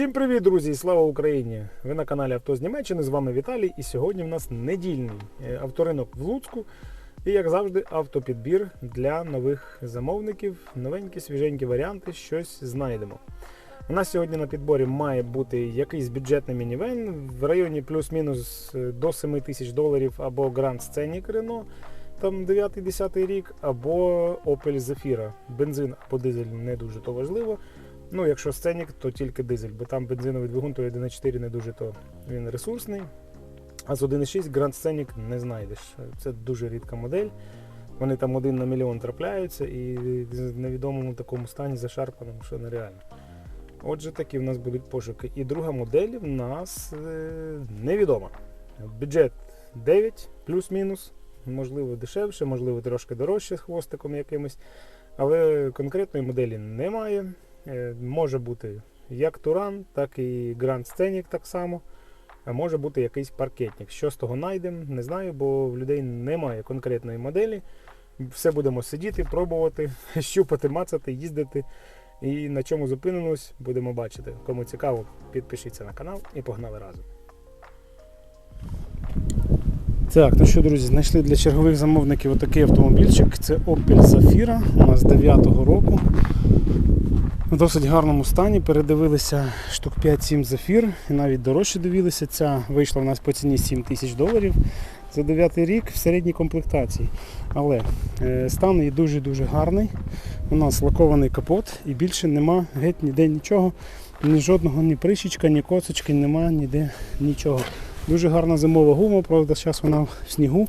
Всім привіт, друзі! Слава Україні! Ви на каналі Авто з Німеччини. З вами Віталій. І сьогодні в нас недільний е, авторинок в Луцьку. І, як завжди, автопідбір для нових замовників. Новенькі, свіженькі варіанти, щось знайдемо. У нас сьогодні на підборі має бути якийсь бюджетний мінівен в районі плюс-мінус е, до 7 тисяч доларів або Grand Scenic Renault, там 9-10 рік, або Opel Zafira. Бензин або дизель не дуже то важливо. Ну, якщо сценік, то тільки дизель, бо там бензиновий двигун, то 1.4 не дуже то він ресурсний. А з 1.6 Grand Scenic не знайдеш. Це дуже рідка модель. Вони там один на мільйон трапляються і в невідомому такому стані зашарпаному, що нереально. Отже, такі в нас будуть пошуки. І друга модель в нас е, невідома. Бюджет 9 плюс-мінус. Можливо, дешевше, можливо, трошки дорожче з хвостиком якимось. Але конкретної моделі немає. Е, Може бути як Туран, так і Grand Scenic так само. Може бути якийсь паркетник. Що з того знайдемо, не знаю, бо в людей немає конкретної моделі. Все будемо сидіти, пробувати, щупати, мацати, їздити. І на чому зупинимось, будемо бачити. Кому цікаво, підпишіться на канал і погнали разом. Так, ну що, друзі, знайшли для чергових замовників отакий автомобільчик. Це Opel Zafira у нас 9-го року. В досить гарному стані. Передивилися штук 5-7 Zafir і навіть дорожче дивилися. Ця вийшла в нас по ціні 7 тисяч доларів за 9 рік в середній комплектації. Але е, стан її дуже-дуже гарний. У нас лакований капот і більше нема геть ніде нічого. Ні жодного ні прищічка, ні косочки, нема ніде нічого. Дуже гарна зимова гума, правда, зараз вона в снігу.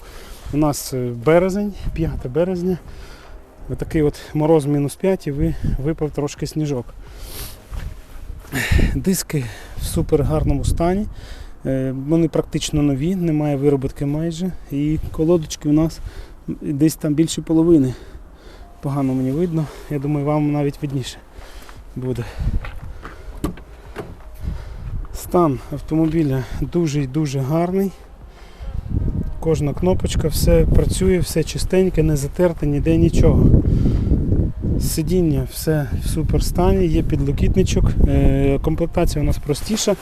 У нас е, березень, 5 березня. Отакий от мороз мінус 5 і ви, випав трошки сніжок. Диски в супер гарному стані. Е, Вони практично нові, немає вироботки майже. І колодочки у нас десь там більше половини. Погано мені видно. Я думаю, вам навіть видніше буде. Стан автомобіля дуже і дуже гарний. Кожна кнопочка, все працює, все чистеньке, не затерте, ніде нічого. Сидіння все в супер стані, є підлокітничок. Е, Комплектація у нас простіша,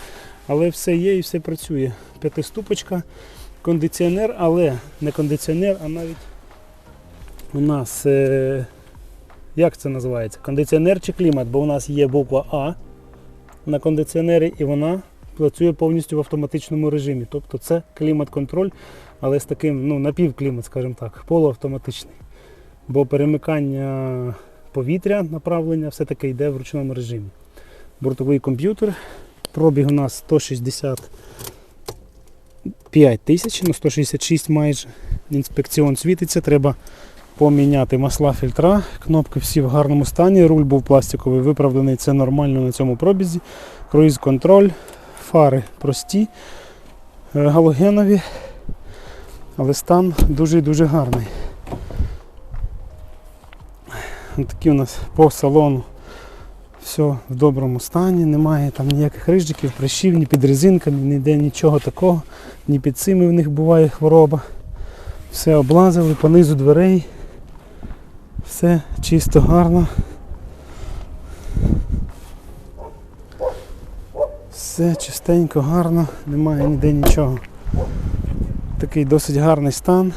але все є і все працює. П'ятиступочка, кондиціонер, але не кондиціонер, а навіть у нас, е, як це називається? Кондиціонер чи клімат, бо у нас є буква А на кондиціонері і вона працює повністю в автоматичному режимі. Тобто це клімат-контроль, але з таким ну, напівклімат, скажімо так, полуавтоматичний. Бо перемикання повітря, направлення все-таки йде в ручному режимі. Бортовий комп'ютер. Пробіг у нас 165 тисяч, ну 166 майже. Інспекціон світиться, треба поміняти масла фільтра. Кнопки всі в гарному стані. Руль був пластиковий, виправлений, це нормально на цьому пробізі. Круїз контроль, фари прості, е, галогенові, але стан дуже-дуже гарний. Ось Такі у нас по салону все в доброму стані, немає там ніяких рижиків, прищів, ні під резинками, ніде нічого такого, ні під цими в них буває хвороба. Все облазили, по низу дверей. Все чисто гарно. Все чистенько, гарно, немає ніде нічого. Такий досить гарний стан.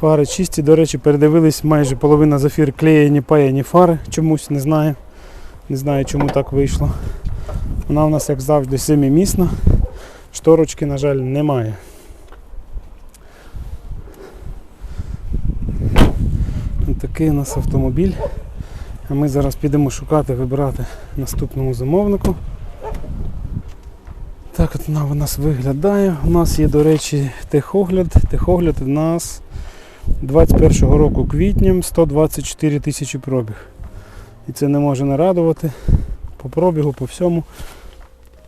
Фари чисті, до речі, передивились майже половина зафір клеєні, паяні фари, чомусь не знаю. Не знаю чому так вийшло. Вона у нас, як завжди, семимісна. Шторочки, на жаль, немає. Ось Такий у нас автомобіль. А ми зараз підемо шукати, вибирати наступному замовнику. Так от вона у нас виглядає. У нас є, до речі, техогляд. Техогляд у нас 21-го року квітням 124 тисячі пробіг. І це не може не радувати. По пробігу, по всьому.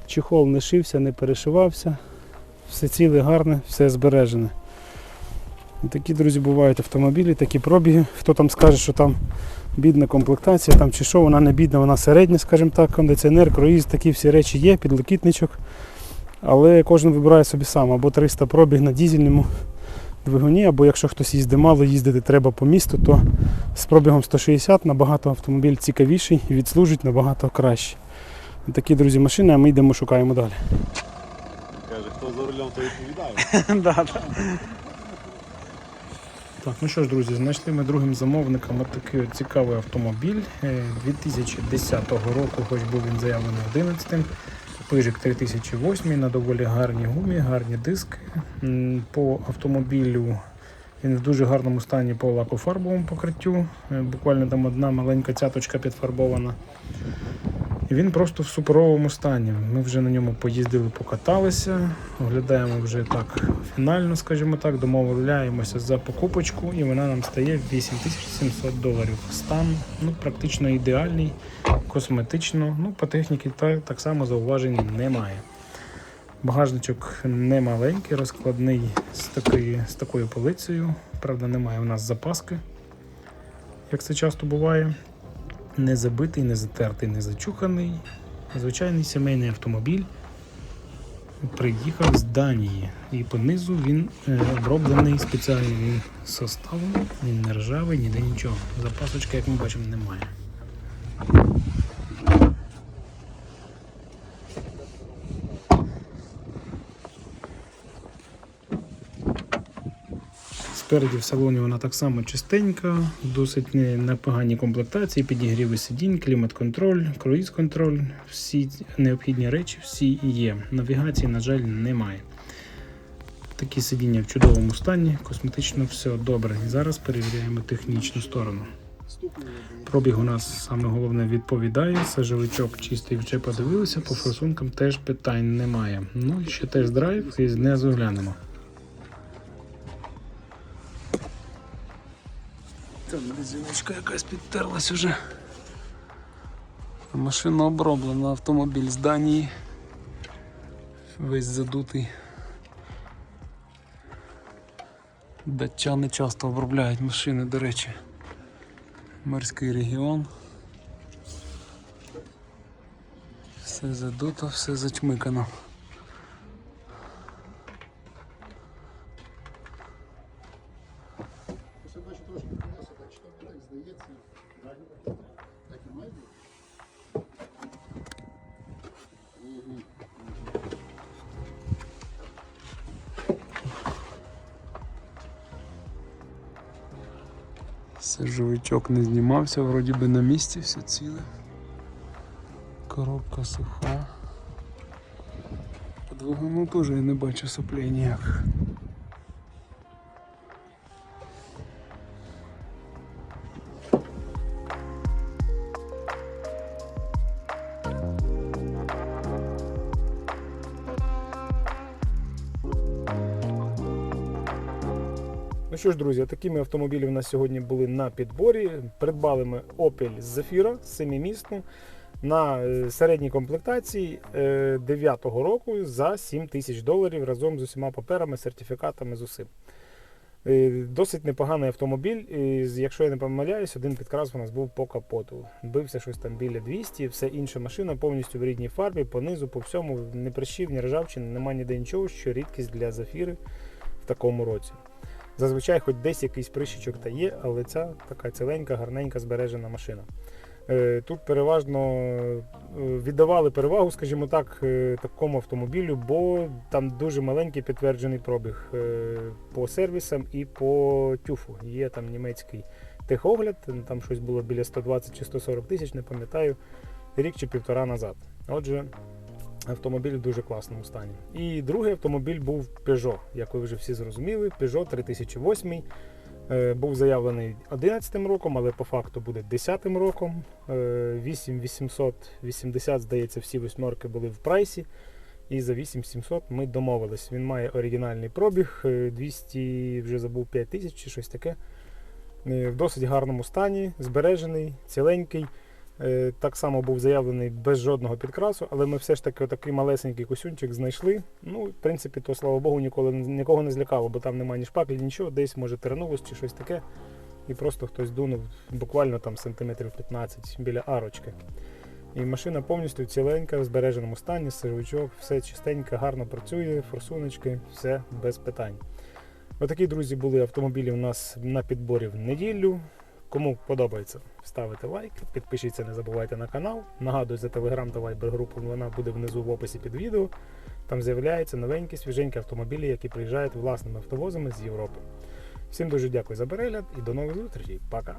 Чехол не шився, не перешивався. Все ціле, гарне, все збережене. Такі, друзі, бувають автомобілі, такі пробіги. Хто там скаже, що там бідна комплектація там чи що, вона не бідна, вона середня, скажімо так, кондиціонер, круїз, такі всі речі є, підлокітничок. Але кожен вибирає собі сам, або 300 пробіг на дізельному двигуні, або якщо хтось їздить мало, їздити треба по місту, то з пробігом 160 набагато автомобіль цікавіший і відслужить набагато краще. Такі, друзі, машини, а ми йдемо шукаємо далі. Каже, хто за рулем, то відповідає. да, да. Так, ну що ж, друзі, знайшли ми другим замовником такий от цікавий автомобіль е, 2010 року, хоч був він заявлений 11-м. Пижик 3008 на доволі гарній гумі, гарні диски. По автомобілю він в дуже гарному стані по лакофарбовому покриттю. Е, Буквально там одна маленька цяточка підфарбована. І він просто в суперовому стані. Ми вже на ньому поїздили, покаталися, оглядаємо вже так фінально, скажімо так, домовляємося за покупочку, і вона нам стає 8700 доларів. Стан ну, практично ідеальний, косметично. Ну, по техніці та, так само зауважень немає. Багажничок не маленький, розкладний з, такої, з такою полицею. Правда, немає у нас запаски, як це часто буває не забитий, не затертий, не зачуханий. Звичайний сімейний автомобіль приїхав з Данії. І понизу він е, оброблений спеціальним составом. Він не ржавий, ніде нічого. Запасочки, як ми бачимо, немає. Спереді в салоні вона так само чистенька, досить непогані комплектації, підігріви сидінь, клімат-контроль, круїз-контроль, всі необхідні речі всі є. Навігації, на жаль, немає. Такі сидіння в чудовому стані, косметично все добре. І зараз перевіряємо технічну сторону. Пробіг у нас саме головне відповідає. Сажовичок чистий вже подивилися, по форсункам теж питань немає. Ну і ще тест драйв і знизу глянемо. Резиночка якась підтерлась уже. Машина оброблена, автомобіль з Данії. Весь задутий. Датчани часто обробляють машини, до речі. Морський регіон. Все задуто, все зачмикано. Посадочі трошки принесу, так що мені так здається. І має бути. Сажовичок не знімався, вроді би на місці все ціле. Коробка суха. По двигуну теж я не бачу соплей ніяких. Ну що ж, друзі, такими автомобілі у нас сьогодні були на підборі. Придбали ми Opel Zafira 7-місну на е, середній комплектації 9-го року за 7 тисяч доларів разом з усіма паперами, сертифікатами з усім. Е, Досить непоганий автомобіль. Якщо я не помиляюсь, один підкрас у нас був по капоту. Бився щось там біля 200, все інша машина повністю в рідній фарбі, по низу, по всьому, ні прищів, ні ржавчини, немає ніде нічого, що рідкість для зафіри в такому році. Зазвичай хоч десь якийсь прищичок та є, але ця така ціленька, гарненька збережена машина. Е, Тут переважно е, віддавали перевагу, скажімо так, е, такому автомобілю, бо там дуже маленький підтверджений пробіг по сервісам і по тюфу. Є там німецький техогляд, там щось було біля 120 чи 140 тисяч, не пам'ятаю, рік чи півтора назад. Отже, автомобіль в дуже класному стані. І другий автомобіль був Peugeot, як ви вже всі зрозуміли. Peugeot 3008 е, був заявлений 11 роком, але по факту буде 10-м роком. Е, 8880, здається, всі восьмерки були в прайсі. І за 8700 ми домовились. Він має оригінальний пробіг, е, 200, вже забув 5000 чи щось таке. Е, В досить гарному стані, збережений, ціленький. Е, Так само був заявлений без жодного підкрасу, але ми все ж таки отакий малесенький косюнчик знайшли. Ну, в принципі, то слава Богу, ніколи нікого не злякало, бо там немає ні шпаклі, нічого, десь може тернулось чи щось таке. І просто хтось дунув буквально там сантиметрів 15 біля арочки. І машина повністю ціленька, в збереженому стані, сирвичок, все чистенько, гарно працює, форсуночки, все без питань. Отакі, друзі, були автомобілі у нас на підборі в неділю. Кому подобається, ставите лайк, підпишіться, не забувайте на канал. Нагадую за телеграм та вайбер групу, вона буде внизу в описі під відео. Там з'являються новенькі свіженькі автомобілі, які приїжджають власними автовозами з Європи. Всім дуже дякую за перегляд і до нових зустрічей. Пока!